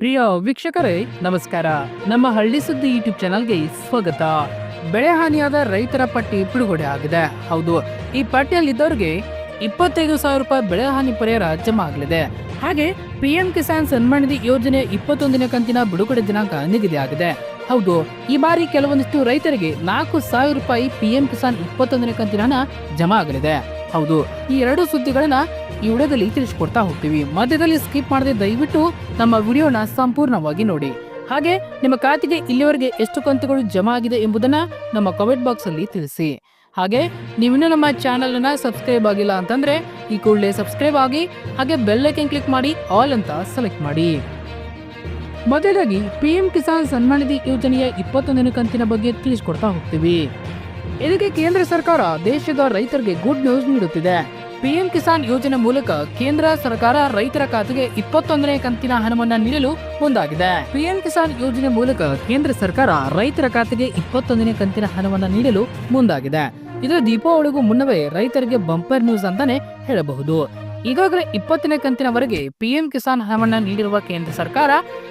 ಪ್ರಿಯ ವೀಕ್ಷಕರೇ, ನಮಸ್ಕಾರ. ನಮ್ಮ ಹಳ್ಳಿ ಸುದ್ದಿ ಯೂಟ್ಯೂಬ್ ಚಾನಲ್ಗೆ ಸ್ವಾಗತ. ಬೆಳೆ ಹಾನಿಯಾದ ರೈತರ ಪಟ್ಟಿ ಬಿಡುಗಡೆ ಆಗಿದೆ. ಹೌದು, ಈ ಪಟ್ಟಿಯಲ್ಲಿದ್ದವರಿಗೆ ಇಪ್ಪತ್ತೈದು ಸಾವಿರ ರೂಪಾಯಿ ಬೆಳೆ ಹಾನಿ ಪರಿಹಾರ ಜಮಾ ಆಗಲಿದೆ ಹಾಗೆ ಪಿ ಎಂ ಕಿಸಾನ್ ಸನ್ಮಾನ ನಿಧಿ ಯೋಜನೆ ಇಪ್ಪತ್ತೊಂದನೇ ಕಂತಿನ ಬಿಡುಗಡೆ ದಿನಾಂಕ ನಿಗದಿಯಾಗಿದೆ ಹೌದು, ಈ ಬಾರಿ ಕೆಲವೊಂದಿಷ್ಟು ರೈತರಿಗೆ ನಾಲ್ಕು ಸಾವಿರ ರೂಪಾಯಿ ಪಿ ಎಂ ಕಿಸಾನ್ ಇಪ್ಪತ್ತೊಂದನೇ ಕಂತಿನ ಹಣ ಜಮಾ ಆಗಲಿದೆ. ಹೌದು, ಈ ಎರಡು ಸುದ್ದಿಗಳನ್ನ ಈ ವಿಡಿಯೋದಲ್ಲಿ ತಿಳಿಸ್ಕೊಡ್ತಾ ಹೋಗ್ತೀವಿ. ಮಧ್ಯದಲ್ಲಿ ಸ್ಕಿಪ್ ಮಾಡದೆ ದಯವಿಟ್ಟು ನಮ್ಮ ವಿಡಿಯೋನ ಸಂಪೂರ್ಣವಾಗಿ ನೋಡಿ. ಹಾಗೆ, ನಿಮ್ಮ ಖಾತೆಗೆ ಇಲ್ಲಿವರೆಗೆ ಎಷ್ಟು ಕಂತುಗಳು ಜಮಾ ಆಗಿದೆ ಎಂಬುದನ್ನ ನಮ್ಮ ಕಮೆಂಟ್ ಬಾಕ್ಸ್ ಅಲ್ಲಿ ತಿಳಿಸಿ. ಹಾಗೆ, ನೀವಿನ್ನೂ ನಮ್ಮ ಚಾನಲ್ ಅನ್ನ ಸಬ್ಸ್ಕ್ರೈಬ್ ಆಗಿಲ್ಲ ಅಂತಂದ್ರೆ, ಈ ಕೂಡಲೇ ಸಬ್ಸ್ಕ್ರೈಬ್ ಆಗಿ, ಹಾಗೆ ಬೆಲ್ ಐಕನ್ ಕ್ಲಿಕ್ ಮಾಡಿ ಆಲ್ ಅಂತ ಸೆಲೆಕ್ಟ್ ಮಾಡಿ. ಮೊದಲಾಗಿ ಪಿಎಂ ಕಿಸಾನ್ ಸನ್ಮಾನ್ ನಿಧಿ ಯೋಜನೆಯ ಇಪ್ಪತ್ತೊಂದನೇ ಕಂತಿನ ಬಗ್ಗೆ ತಿಳಿಸ್ಕೊಡ್ತಾ ಹೋಗ್ತೀವಿ. ಇದಕ್ಕೆ ಕೇಂದ್ರ ಸರ್ಕಾರ ದೇಶದ ರೈತರಿಗೆ ಗುಡ್ ನ್ಯೂಸ್ ನೀಡುತ್ತಿದೆ. ಪಿಎಂ ಕಿಸಾನ್ ಯೋಜನೆ ಮೂಲಕ ಕೇಂದ್ರ ಸರ್ಕಾರ ರೈತರ ಖಾತೆಗೆ ಇಪ್ಪತ್ತೊಂದನೇ ಕಂತಿನ ಹಣವನ್ನ ನೀಡಲು ಮುಂದಾಗಿದೆ. ಪಿಎಂ ಕಿಸಾನ್ ಯೋಜನೆ ಮೂಲಕ ಕೇಂದ್ರ ಸರ್ಕಾರ ರೈತರ ಖಾತೆಗೆ ಇಪ್ಪತ್ತೊಂದನೇ ಕಂತಿನ ಹಣವನ್ನ ನೀಡಲು ಮುಂದಾಗಿದೆ. ಇದು ದೀಪಾವಳಿಗೂ ಮುನ್ನವೇ ರೈತರಿಗೆ ಬಂಪರ್ ನ್ಯೂಸ್ ಅಂತಾನೆ ಹೇಳಬಹುದು. ಈಗಾಗಲೇ ಇಪ್ಪತ್ತನೇ ಕಂತಿನವರೆಗೆ ಪಿಎಂ ಕಿಸಾನ್ ಹಣವನ್ನ ನೀಡಿರುವ ಕೇಂದ್ರ ಸರ್ಕಾರ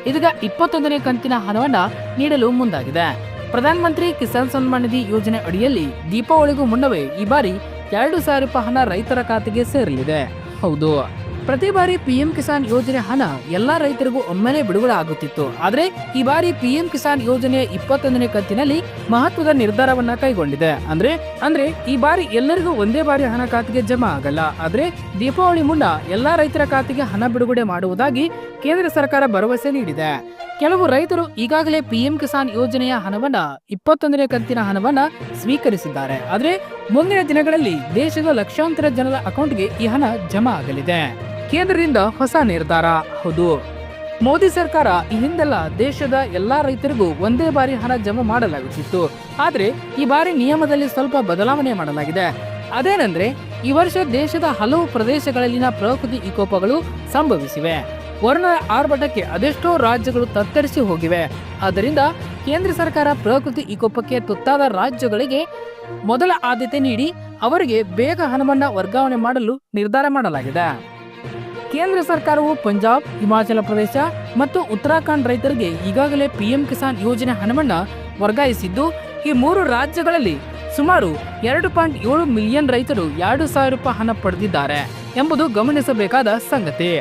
ಇದೀಗ ಇಪ್ಪತ್ತೊಂದನೇ ಕಂತಿನ ಹಣವನ್ನ ನೀಡಲು ಮುಂದಾಗಿದೆ. ಪ್ರಧಾನ ಮಂತ್ರಿ ಕಿಸಾನ್ ಸನ್ಮಾನ್ ನಿಧಿ ಯೋಜನೆ ಅಡಿಯಲ್ಲಿ ದೀಪಾವಳಿಗೂ ಮುನ್ನವೇ ಈ ಬಾರಿ ಎರಡು ಸಾವಿರ ರೂಪಾಯಿ ಹಣ ರೈತರ ಖಾತೆಗೆ ಸೇರಲಿದೆ. ಹೌದು. ಪ್ರತಿ ಬಾರಿ ಪಿಎಂ ಕಿಸಾನ್ ಯೋಜನೆ ಹಣ ಎಲ್ಲಾ ರೈತರಿಗೂ ಒಮ್ಮೆಲೆ ಬಿಡುಗಡೆ ಆಗುತ್ತಿತ್ತು. ಆದ್ರೆ ಈ ಬಾರಿ ಪಿಎಂ ಕಿಸಾನ್ ಯೋಜನೆಯ ಇಪ್ಪತ್ತೊಂದನೇ ಕಂತಿನಲ್ಲಿ ಮಹತ್ವದ ನಿರ್ಧಾರವನ್ನ ಕೈಗೊಂಡಿದೆ. ಅಂದ್ರೆ ಅಂದ್ರೆ ಈ ಬಾರಿ ಎಲ್ಲರಿಗೂ ಒಂದೇ ಬಾರಿ ಹಣ ಖಾತೆಗೆ ಜಮಾ ಆಗಲ್ಲ. ಆದ್ರೆ ದೀಪಾವಳಿ ಮುನ್ನ ಎಲ್ಲಾ ರೈತರ ಖಾತೆಗೆ ಹಣ ಬಿಡುಗಡೆ ಮಾಡುವುದಾಗಿ ಕೇಂದ್ರ ಸರ್ಕಾರ ಭರವಸೆ ನೀಡಿದೆ. ಕೆಲವು ರೈತರು ಈಗಾಗಲೇ ಪಿಎಂ ಕಿಸಾನ್ ಯೋಜನೆಯ ಹಣವನ್ನ ಇಪ್ಪತ್ತೊಂದನೇ ಕಂತಿನ ಹಣವನ್ನ ಸ್ವೀಕರಿಸಿದ್ದಾರೆ. ಆದ್ರೆ ಮುಂದಿನ ದಿನಗಳಲ್ಲಿ ದೇಶದ ಲಕ್ಷಾಂತರ ಜನರ ಅಕೌಂಟ್ಗೆ ಈ ಹಣ ಜಮಾ ಆಗಲಿದೆ. ಕೇಂದ್ರದಿಂದ ಹೊಸ ನಿರ್ಧಾರ. ಹೌದು. ಮೋದಿ ಸರ್ಕಾರ ಈ ಹಿಂದೆಲ್ಲ ದೇಶದ ಎಲ್ಲಾ ರೈತರಿಗೂ ಒಂದೇ ಬಾರಿ ಹಣ ಜಮಾ ಮಾಡಲಾಗುತ್ತಿತ್ತು. ಆದ್ರೆ ಈ ಬಾರಿ ನಿಯಮದಲ್ಲಿ ಸ್ವಲ್ಪ ಬದಲಾವಣೆ ಮಾಡಲಾಗಿದೆ. ಅದೇನೆಂದ್ರೆ ಈ ವರ್ಷ ದೇಶದ ಹಲವು ಪ್ರದೇಶಗಳಲ್ಲಿನ ಪ್ರಕೃತಿ ವಿಕೋಪಗಳು ಸಂಭವಿಸಿವೆ. ವರ್ಣ ಆರ್ಭಟಕ್ಕೆ ಅದೆಷ್ಟೋ ರಾಜ್ಯಗಳು ತತ್ತರಿಸಿ ಹೋಗಿವೆ. ಆದ್ದರಿಂದ ಕೇಂದ್ರ ಸರ್ಕಾರ ಪ್ರಕೃತಿ ವಿಕೋಪಕ್ಕೆ ತುತ್ತಾದ ರಾಜ್ಯಗಳಿಗೆ ಮೊದಲ ಆದ್ಯತೆ ನೀಡಿ ಅವರಿಗೆ ಬೇಗ ಹಣವನ್ನ ವರ್ಗಾವಣೆ ಮಾಡಲು ನಿರ್ಧಾರ ಮಾಡಲಾಗಿದೆ. ಕೇಂದ್ರ ಸರ್ಕಾರವು ಪಂಜಾಬ್, ಹಿಮಾಚಲ ಪ್ರದೇಶ ಮತ್ತು ಉತ್ತರಾಖಂಡ್ ರೈತರಿಗೆ ಈಗಾಗಲೇ ಪಿಎಂ ಕಿಸಾನ್ ಯೋಜನೆ ಹಣವನ್ನ ವರ್ಗಾಯಿಸಿದ್ದು, ಈ ಮೂರು ರಾಜ್ಯಗಳಲ್ಲಿ ಸುಮಾರು ಎರಡು ಪಾಯಿಂಟ್ ಏಳು ಮಿಲಿಯನ್ ರೈತರು ಎರಡು ಸಾವಿರ ರೂಪಾಯಿ ಹಣ ಪಡೆದಿದ್ದಾರೆ ಎಂಬುದು ಗಮನಿಸಬೇಕಾದ ಸಂಗತಿ.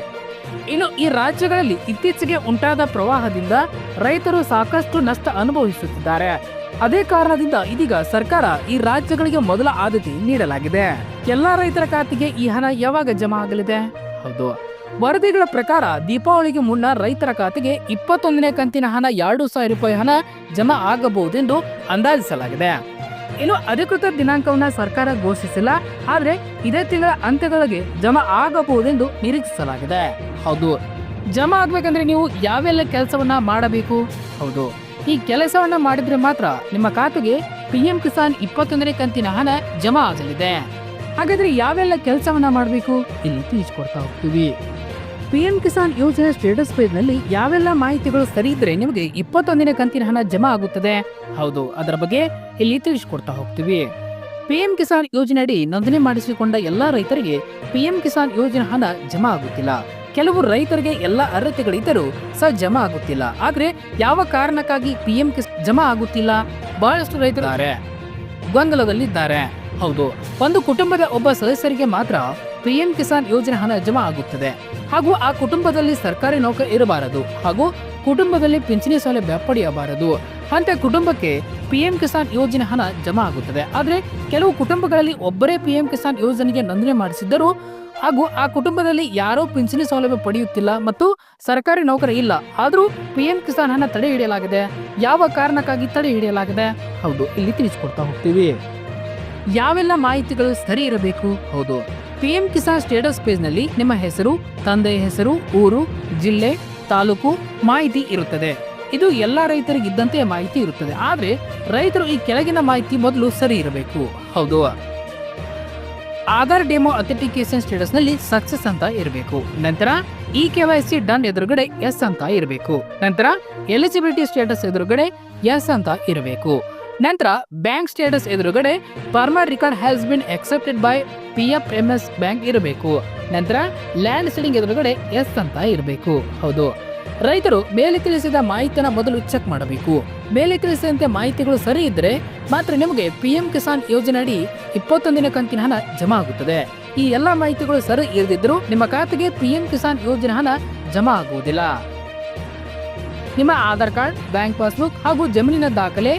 ಇನ್ನು ಈ ರಾಜ್ಯಗಳಲ್ಲಿ ಇತ್ತೀಚೆಗೆ ಉಂಟಾದ ಪ್ರವಾಹದಿಂದ ರೈತರು ಸಾಕಷ್ಟು ನಷ್ಟ ಅನುಭವಿಸುತ್ತಿದ್ದಾರೆ. ಅದೇ ಕಾರಣದಿಂದ ಇದೀಗ ಸರ್ಕಾರ ಈ ರಾಜ್ಯಗಳಿಗೆ ಮೊದಲ ಆದ್ಯತೆ ನೀಡಲಾಗಿದೆ. ಎಲ್ಲಾ ರೈತರ ಖಾತೆಗೆ ಈ ಹಣ ಯಾವಾಗ ಜಮಾ ಆಗಲಿದೆ? ಹೌದು. ವರದಿಗಳ ಪ್ರಕಾರ ದೀಪಾವಳಿಗೆ ಮುನ್ನ ರೈತರ ಖಾತೆಗೆ ಇಪ್ಪತ್ತೊಂದನೇ ಕಂತಿನ ಹಣ ಎರಡು ಸಾವಿರ ರೂಪಾಯಿ ಹಣ ಜಮಾ ಆಗಬಹುದೆಂದು ಅಂದಾಜಿಸಲಾಗಿದೆ. ಇನ್ನು ಅಧಿಕೃತ ದಿನಾಂಕವನ್ನ ಸರ್ಕಾರ ಘೋಷಿಸಿಲ್ಲ ಆದ್ರೆ ಇದೇ ತಿಂಗಳ ಅಂತ್ಯದೊಳಗೆ ಜಮಾ ಆಗಬಹುದೆಂದು ನಿರೀಕ್ಷಿಸಲಾಗಿದೆ. ಹೌದು. ಜಮಾ ಆಗ್ಬೇಕಂದ್ರೆ ನೀವು ಯಾವೆಲ್ಲ ಕೆಲಸವನ್ನ ಮಾಡಬೇಕು? ಹೌದು. ಈ ಕೆಲಸವನ್ನ ಮಾಡಿದ್ರೆ ಮಾತ್ರ ನಿಮ್ಮ ಖಾತೆಗೆ ಪಿ ಎಂ ಕಿಸಾನ್ ಇಪ್ಪತ್ತೊಂದನೇ ಕಂತಿನ ಹಣ ಜಮಾ ಆಗಲಿದೆ. ಹಾಗಾದ್ರೆ ಯಾವೆಲ್ಲ ಕೆಲಸವನ್ನ ಮಾಡಬೇಕು? ಇಲ್ಲಿ ತಿಳಿಸ್ಕೊಡ್ತಾ ಹೋಗ್ತೀವಿ. ಪಿ ಎಂ ಕಿಸಾನ್ ಯೋಜನೆ ಸ್ಟೇಟಸ್ ಪೇಜ್ನಲ್ಲಿ ಯಾವೆಲ್ಲ ಮಾಹಿತಿಗಳು ಸರಿ ಇದ್ರೆ ನಿಮಗೆ ಇಪ್ಪತ್ತೊಂದನೇ ಕಂತಿನ ಹಣ ಜಮಾ ಆಗುತ್ತದೆ? ಹೌದು. ಅದರ ಬಗ್ಗೆ ಇಲ್ಲಿ ತಿಳಿಸಿಕೊಡ್ತಾ ಹೋಗ್ತೀವಿ? ಪಿಎಂ ಕಿಸಾನ್ ಯೋಜನೆ ಅಡಿ ನೋಂದಣಿ ಮಾಡಿಸಿಕೊಂಡ ಎಲ್ಲಾ ರೈತರಿಗೆ ಪಿಎಂ ಕಿಸಾನ್ ಯೋಜನೆ ಹಣ ಜಮಾ ಆಗುತ್ತಿಲ್ಲ. ಕೆಲವು ರೈತರಿಗೆ ಎಲ್ಲ ಅರ್ಹತೆಗಳಿದ್ದರೂ ಸಹ ಜಮಾ ಆಗುತ್ತಿಲ್ಲ. ಆದ್ರೆ ಯಾವ ಕಾರಣಕ್ಕಾಗಿ ಪಿಎಂ ಕಿಸ್ ಜಮಾ ಆಗುತ್ತಿಲ್ಲ? ಬಹಳಷ್ಟು ರೈತರಿದ್ದಾರೆ ಗೊಂದಲದಲ್ಲಿದ್ದಾರೆ. ಹೌದು. ಒಂದು ಕುಟುಂಬದ ಒಬ್ಬ ಸದಸ್ಯರಿಗೆ ಮಾತ್ರ ಪಿಎಂ ಕಿಸಾನ್ ಯೋಜನೆ ಹಣ ಜಮಾ ಆಗುತ್ತದೆ. ಹಾಗೂ ಆ ಕುಟುಂಬದಲ್ಲಿ ಸರ್ಕಾರಿ ನೌಕರಿ ಇರಬಾರದು. ಹಾಗೂ ಕುಟುಂಬದಲ್ಲಿ ಪಿಂಚಣಿ ಸೌಲಭ್ಯ ಪಡೆಯಬಾರದು. ಅಂತ ಕುಟುಂಬಕ್ಕೆ ಪಿಎಂ ಕಿಸಾನ್ ಯೋಜನೆ ಹಣ ಜಮಾ ಆಗುತ್ತದೆ. ಆದರೆ ಕೆಲವು ಕುಟುಂಬಗಳಲ್ಲಿ ಒಬ್ಬರೇ ಪಿಎಂ ಕಿಸಾನ್ ಯೋಜನೆಗೆ ನೋಂದಣಿ ಮಾಡಿಸಿದ್ದರು ಹಾಗೂ ಆ ಕುಟುಂಬದಲ್ಲಿ ಯಾರೋ ಪಿಂಚಣಿ ಸೌಲಭ್ಯ ಪಡೆಯುತ್ತಿಲ್ಲ ಮತ್ತು ಸರ್ಕಾರಿ ನೌಕರಿ ಇಲ್ಲ. ಆದರೂ ಪಿಎಂ ಕಿಸಾನ್ ಹಣ ತಡೆ ಹಿಡಿಯಲಾಗಿದೆ. ಯಾವ ಕಾರಣಕ್ಕಾಗಿ ತಡೆ ಹಿಡಿಯಲಾಗಿದೆ? ಹೌದು, ಇಲ್ಲಿ ತಿಳಿಸಿಕೊಡ್ತಾ ಹೋಗ್ತೀವಿ. ಯಾವೆಲ್ಲ ಮಾಹಿತಿಗಳು ಸರಿ ಇರಬೇಕು? ಹೌದು, ಪಿಎಂ ಕಿಸಾನ್ ಸ್ಟೇಟಸ್ ಪೇಜ್ನಲ್ಲಿ ನಿಮ್ಮ ಹೆಸರು, ತಂದೆಯ ಹೆಸರು, ಊರು, ಜಿಲ್ಲೆ ತಾಲೂಕು ಮಾಹಿತಿ ಇರುತ್ತದೆ. ಇದು ಎಲ್ಲ ರೈತರಿಗೆ ಇದ್ದಂತೆ ಮಾಹಿತಿ ಇರುತ್ತದೆ. ಆದ್ರೆ ರೈತರು ಈ ಕೆಳಗಿನ ಮಾಹಿತಿ ಮೊದಲು ಸರಿ ಇರಬೇಕು. ಹೌದು. ಆಧಾರ್ ಡೆಮೋ ಅಥೆಂಟಿಕೇಶನ್ ಸ್ಟೇಟಸ್ನಲ್ಲಿ ಸಕ್ಸಸ್ ಅಂತ ಇರಬೇಕು. ನಂತರ E K Y C done ಎದುರುಗಡೆ ಎಸ್ ಅಂತ ಇರಬೇಕು. ನಂತರ ಎಲಿಜಿಬಿಲಿಟಿ ಸ್ಟೇಟಸ್ ಎದುರುಗಡೆ ಎಸ್ ಅಂತ ಇರಬೇಕು. ನಂತರ ಬ್ಯಾಂಕ್ ಸ್ಟೇಟಸ್ ಎದುರುಗಡೆ farmer record has been accepted by P F M S bank ಇರಬೇಕು. ನಂತರ ಲ್ಯಾಂಡ್ ಸೀಲಿಂಗ್ ಎದುರುಗಡೆ ಎಸ್ ಅಂತ ಇರಬೇಕು. ಹೌದು. ರೈತರು ಮೇಲೆ ತಿಳಿಸಿದ ಮಾಹಿತಿಯನ್ನು ಮೊದಲು ಚೆಕ್ ಮಾಡಬೇಕು. ಮೇಲೆ ತಿಳಿಸಿದಂತೆ ಮಾಹಿತಿಗಳು ಸರಿ ಇದ್ದರೆ ಮಾತ್ರ ನಿಮಗೆ ಪಿ ಎಂ ಕಿಸಾನ್ ಯೋಜನೆ ಅಡಿ ಇಪ್ಪತ್ತೊಂದಿನ ಕಂತಿನ ಹಣ ಜಮಾ ಆಗುತ್ತದೆ. ಈ ಎಲ್ಲಾ ಮಾಹಿತಿಗಳು ಸರಿ ಇರದಿದ್ದರೂ ನಿಮ್ಮ ಖಾತೆಗೆ ಪಿ ಎಂ ಕಿಸಾನ್ ಯೋಜನೆ ಹಣ ಜಮಾ ಆಗುವುದಿಲ್ಲ. ನಿಮ್ಮ ಆಧಾರ್ ಕಾರ್ಡ್, ಬ್ಯಾಂಕ್ ಪಾಸ್ಬುಕ್ ಹಾಗೂ ಜಮೀನಿನ ದಾಖಲೆ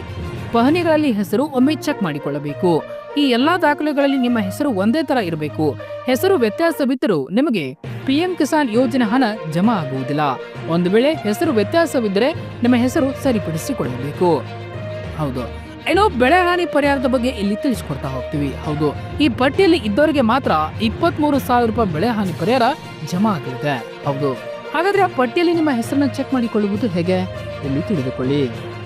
ಪಹಣಿಗಳಲ್ಲಿ ಹೆಸರು ಒಮ್ಮೆ ಚೆಕ್ ಮಾಡಿಕೊಳ್ಳಬೇಕು. ಈ ಎಲ್ಲಾ ದಾಖಲೆಗಳಲ್ಲಿ ನಿಮ್ಮ ಹೆಸರು ಒಂದೇ ತರ ಇರಬೇಕು. ಹೆಸರು ವ್ಯತ್ಯಾಸವಿದ್ದರೂ ನಿಮಗೆ ಪಿಎಂ ಕಿಸಾನ್ ಯೋಜನೆ ಹಣ ಜಮಾ ಆಗುವುದಿಲ್ಲ. ಒಂದು ವೇಳೆ ಹೆಸರು ವ್ಯತ್ಯಾಸವಿದ್ದರೆ ನಿಮ್ಮ ಹೆಸರು ಸರಿಪಡಿಸಿಕೊಳ್ಳಬೇಕು. ಹೌದು. ಏನೋ ಬೆಳೆ ಹಾನಿ ಪರಿಹಾರದ ಬಗ್ಗೆ ಇಲ್ಲಿ ತಿಳಿಸಿಕೊಡ್ತಾ ಹೋಗ್ತೀವಿ. ಹೌದು. ಈ ಪಟ್ಟಿಯಲ್ಲಿ ಇದ್ದವರಿಗೆ ಮಾತ್ರ ಇಪ್ಪತ್ತ್ ಮೂರು ಸಾವಿರ ರೂಪಾಯಿ ಬೆಳೆ ಹಾನಿ ಪರಿಹಾರ ಜಮಾ ಆಗಲಿದೆ ಹೌದು. ಹಾಗಾದ್ರೆ ಆ ಪಟ್ಟಿಯಲ್ಲಿ ನಿಮ್ಮ ಹೆಸರನ್ನ ಚೆಕ್ ಮಾಡಿಕೊಳ್ಳುವುದು ಹೇಗೆ? ಇಲ್ಲಿ ತಿಳಿದುಕೊಳ್ಳಿ.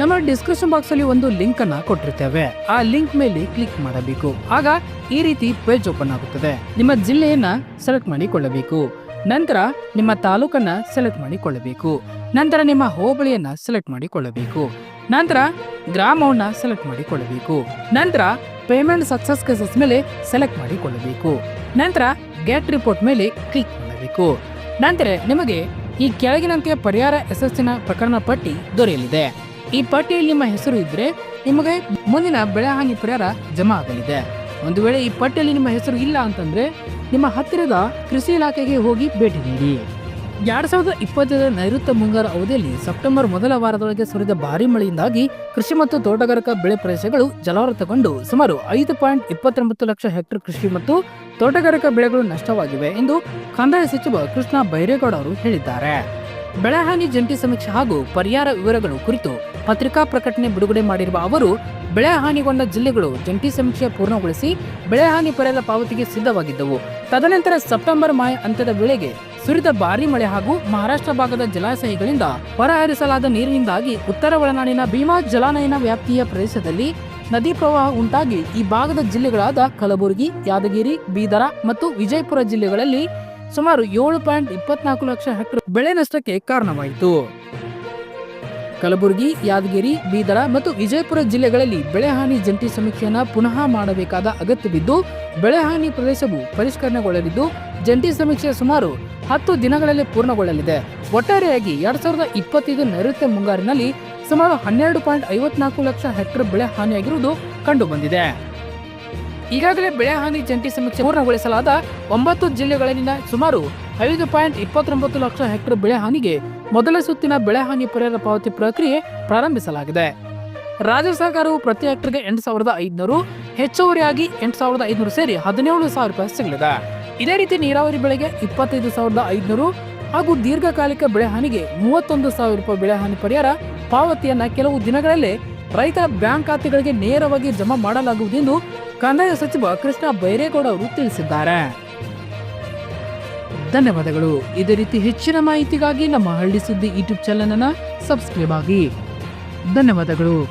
ನಮ್ಮ ಡಿಸ್ಕ್ರಿಪ್ಷನ್ ಬಾಕ್ಸ್ ಅಲ್ಲಿ ಒಂದು ಲಿಂಕ್ ಅನ್ನ ಕೊಟ್ಟಿರ್ತೇವೆ. ಆ ಲಿಂಕ್ ಮೇಲೆ ಕ್ಲಿಕ್ ಮಾಡಬೇಕು. ಆಗ ಈ ರೀತಿ ಪೇಜ್ ಓಪನ್ ಆಗುತ್ತದೆ. ನಿಮ್ಮ ಜಿಲ್ಲೆಯನ್ನ ಸೆಲೆಕ್ಟ್ ಮಾಡಿಕೊಳ್ಳಬೇಕು. ನಂತರ ನಿಮ್ಮ ತಾಲೂಕನ್ನ ಸೆಲೆಕ್ಟ್ ಮಾಡಿಕೊಳ್ಳಬೇಕು. ನಂತರ ನಿಮ್ಮ ಹೋಬಳಿಯನ್ನ ಸೆಲೆಕ್ಟ್ ಮಾಡಿಕೊಳ್ಳಬೇಕು. ನಂತರ ಗ್ರಾಮವನ್ನ ಸೆಲೆಕ್ಟ್ ಮಾಡಿಕೊಳ್ಳಬೇಕು. ನಂತರ ಪೇಮೆಂಟ್ ಸಕ್ಸಸ್ ಕೇಸಸ್ ಮೇಲೆ ಸೆಲೆಕ್ಟ್ ಮಾಡಿಕೊಳ್ಳಬೇಕು. ನಂತರ ಗೆಟ್ ರಿಪೋರ್ಟ್ ಮೇಲೆ ಕ್ಲಿಕ್ ಮಾಡಬೇಕು. ನಂತರ ನಿಮಗೆ ಈ ಕೆಳಗಿನಂತೆ ಪರಿಹಾರ ಯಶಸ್ಸಿನ ಪ್ರಕರಣ ಪಟ್ಟಿ ದೊರೆಯಲಿದೆ. ಈ ಪಟ್ಟಿಯಲ್ಲಿ ನಿಮ್ಮ ಹೆಸರು ಇದ್ರೆ ನಿಮಗೆ ಮುಂದಿನ ಬೆಳೆ ಹಾನಿ ಪರಿಹಾರ ಜಮಾ ಆಗಲಿದೆ. ಒಂದು ವೇಳೆ ಈ ಪಟ್ಟಿಯಲ್ಲಿ ನಿಮ್ಮ ಹೆಸರು ಇಲ್ಲ ಅಂತಂದ್ರೆ ನಿಮ್ಮ ಹತ್ತಿರದ ಕೃಷಿ ಇಲಾಖೆಗೆ ಹೋಗಿ ಭೇಟಿ ನೀಡಿ. ಎರಡ್ ಸಾವಿರದ ಇಪ್ಪತ್ತೈದರ ನೈಋತ್ಯ ಮುಂಗಾರು ಅವಧಿಯಲ್ಲಿ ಸೆಪ್ಟೆಂಬರ್ ಮೊದಲ ವಾರದೊಳಗೆ ಸುರಿದ ಭಾರಿ ಮಳೆಯಿಂದಾಗಿ ಕೃಷಿ ಮತ್ತು ತೋಟಗಾರಿಕಾ ಬೆಳೆ ಪ್ರದೇಶಗಳು ಜಲಾವೃತಗೊಂಡು ಸುಮಾರು ಐದು ಪಾಯಿಂಟ್ ಇಪ್ಪತ್ತೊಂಬತ್ತು ಲಕ್ಷ ಹೆಕ್ಟೇರ್ ಕೃಷಿ ಮತ್ತು ತೋಟಗಾರಿಕಾ ಬೆಳೆಗಳು ನಷ್ಟವಾಗಿವೆ ಎಂದು ಕಂದಾಯ ಸಚಿವ ಕೃಷ್ಣ ಬೈರೇಗೌಡ ಅವರು ಹೇಳಿದ್ದಾರೆ. ಬೆಳೆಹಾನಿ ಜಂಟಿ ಸಮೀಕ್ಷೆ ಹಾಗೂ ಪರಿಹಾರ ವಿವರಗಳು ಕುರಿತು ಪತ್ರಿಕಾ ಪ್ರಕಟಣೆ ಬಿಡುಗಡೆ ಮಾಡಿರುವ ಅವರು ಬೆಳೆ ಹಾನಿಗೊಂಡ ಜಿಲ್ಲೆಗಳು ಜಂಟಿ ಸಮೀಕ್ಷೆ ಪೂರ್ಣಗೊಳಿಸಿ ಬೆಳೆಹಾನಿ ಪರಿಹಾರ ಪಾವತಿಗೆ ಸಿದ್ಧವಾಗಿದ್ದವು. ತದನಂತರ ಸೆಪ್ಟೆಂಬರ್ ಮಾಯ ಅಂತ್ಯದ ವೇಳೆಗೆ ಸುರಿದ ಭಾರೀ ಮಳೆ ಹಾಗೂ ಮಹಾರಾಷ್ಟ್ರ ಭಾಗದ ಜಲಾಶಯಗಳಿಂದ ಹೊರಹರಿಸಲಾದ ನೀರಿನಿಂದಾಗಿ ಉತ್ತರ ಒಳನಾಡಿನ ಭೀಮಾ ಜಲಾನಯನ ವ್ಯಾಪ್ತಿಯ ಪ್ರದೇಶದಲ್ಲಿ ನದಿ ಪ್ರವಾಹ ಉಂಟಾಗಿ ಈ ಭಾಗದ ಜಿಲ್ಲೆಗಳಾದ ಕಲಬುರಗಿ, ಯಾದಗಿರಿ, ಬೀದರ ಮತ್ತು ವಿಜಯಪುರ ಜಿಲ್ಲೆಗಳಲ್ಲಿ ಸುಮಾರು ಏಳು ಪಾಯಿಂಟ್ ಇಪ್ಪತ್ನಾಲ್ಕು ಲಕ್ಷ ಹೆಕ್ಟರ್ ಬೆಳೆ ನಷ್ಟಕ್ಕೆ ಕಾರಣವಾಯಿತು. ಕಲಬುರಗಿ, ಯಾದಗಿರಿ, ಬೀದರ ಮತ್ತು ವಿಜಯಪುರ ಜಿಲ್ಲೆಗಳಲ್ಲಿ ಬೆಳೆ ಹಾನಿ ಜಂಟಿ ಸಮೀಕ್ಷೆಯನ್ನು ಪುನಃ ಮಾಡಬೇಕಾದ ಅಗತ್ಯವಿದ್ದು, ಬೆಳೆ ಹಾನಿ ಪ್ರದೇಶವು ಪರಿಷ್ಕರಣೆಗೊಳ್ಳಲಿದ್ದು, ಜಂಟಿ ಸಮೀಕ್ಷೆ ಸುಮಾರು ಹತ್ತು ದಿನಗಳಲ್ಲಿ ಪೂರ್ಣಗೊಳ್ಳಲಿದೆ. ಒಟ್ಟಾರೆಯಾಗಿ ಎರಡ್ ಸಾವಿರದ ಇಪ್ಪತ್ತೈದು ನೈಋತ್ಯ ಮುಂಗಾರಿನಲ್ಲಿ ಸುಮಾರು ಹನ್ನೆರಡು ಪಾಯಿಂಟ್ ಐವತ್ನಾಲ್ಕು ಲಕ್ಷ ಹೆಕ್ಟರ್ ಬೆಳೆ ಹಾನಿಯಾಗಿರುವುದು ಕಂಡುಬಂದಿದೆ. ಈಗಾಗಲೇ ಬೆಳೆ ಹಾನಿ ಜಂಟಿ ಸಮೀಕ್ಷೆ ಪೂರ್ಣಗೊಳಿಸಲಾದ ಒಂಬತ್ತು ಜಿಲ್ಲೆಗಳಲ್ಲಿನ ಸುಮಾರು ಐದು ಪಾಯಿಂಟ್ ಇಪ್ಪತ್ತೊಂಬತ್ತು ಲಕ್ಷ ಹೆಕ್ಟೇರ್ ಬೆಳೆ ಹಾನಿಗೆ ಮೊದಲ ಸುತ್ತಿನ ಬೆಳೆ ಹಾನಿ ಪರಿಹಾರ ಪಾವತಿ ಪ್ರಕ್ರಿಯೆ ಪ್ರಾರಂಭಿಸಲಾಗಿದೆ. ರಾಜ್ಯ ಸರ್ಕಾರವು ಪ್ರತಿ ಹೆಕ್ಟರ್ಗೆ ಎಂಟು ಸಾವಿರದ ಐದುನೂರು, ಹೆಚ್ಚುವರಿಯಾಗಿ ಎಂಟು ಸಾವಿರದ ಐದುನೂರು ಸೇರಿ ಹದಿನೇಳು ಸಾವಿರ ರೂಪಾಯಿ ಸಿಗಲಿದೆ. ಇದೇ ರೀತಿ ನೀರಾವರಿ ಬೆಳೆಗೆ ಇಪ್ಪತ್ತೈದು ಸಾವಿರದ ಐದುನೂರು ಹಾಗೂ ದೀರ್ಘಕಾಲಿಕ ಬೆಳೆ ಹಾನಿಗೆ ಮೂವತ್ತೊಂದು ಸಾವಿರ ರೂಪಾಯಿ ಬೆಳೆ ಹಾನಿ ಪರಿಹಾರ ಪಾವತಿಯನ್ನು ಕೆಲವು ದಿನಗಳಲ್ಲೇ ರೈತರ ಬ್ಯಾಂಕ್ ಖಾತೆಗಳಿಗೆ ನೇರವಾಗಿ ಜಮಾ ಮಾಡಲಾಗುವುದೆಂದು ಕಂದಾಯ ಸಚಿವ ಕೃಷ್ಣ ಬೈರೇಗೌಡ ಅವರು ತಿಳಿಸಿದ್ದಾರೆ. ಧನ್ಯವಾದಗಳು. ಇದೇ ರೀತಿ ಹೆಚ್ಚಿನ ಮಾಹಿತಿಗಾಗಿ ನಮ್ಮ ಹಳ್ಳಿ ಸುದ್ದಿ ಯೂಟ್ಯೂಬ್ ಚಾನಲ್ ಅನ್ನ ಸಬ್ಸ್ಕ್ರೈಬ್ ಆಗಿ. ಧನ್ಯವಾದಗಳು.